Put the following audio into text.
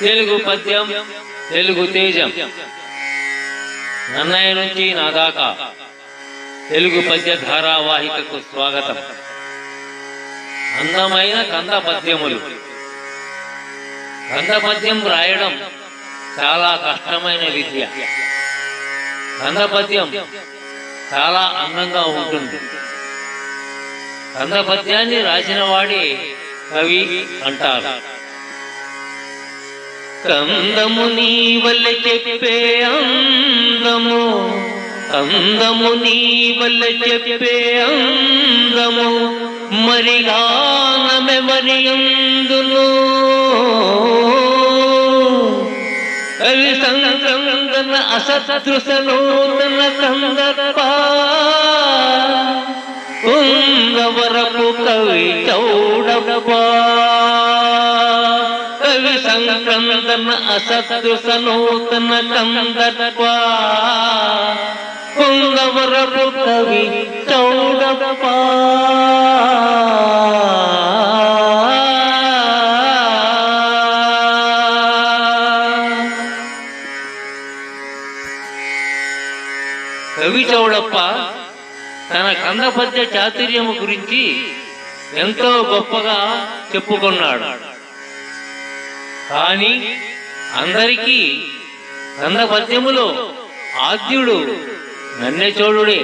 తెలుగు పద్యం తెలుగు తేజం. నన్నయ్య నుంచి నా దాకా తెలుగు పద్య ధారావాహికకు స్వాగతం. అందమైన కంద పద్యములు. కంద పద్యం రాయడం చాలా కష్టమైన విద్య. కంద పద్యం చాలా అందంగా ఉంటుంది. కంద పద్యాన్ని రాసిన వాడే కవి అంటారు. కందము నీ వల్ల చెప్పే అందము. అందము నీ వల్ల చెప్పే అందము. మరిగానమె మరి అందును అవి సంగందన అసదృశనూతన సందర్భ కుంగవరపు కవి చౌడప్ప. కందన అసత్తు సనూతన నూతన కందర్ప. కుంగవరపు కవి చౌడప్ప. కవి చౌడప్ప తన కందపద్య చాతుర్యము గురించి ఎంతో గొప్పగా చెప్పుకున్నాడు. కానీ అందరికీ కంద పద్యములో ఆద్యుడు నన్నెచోడుడే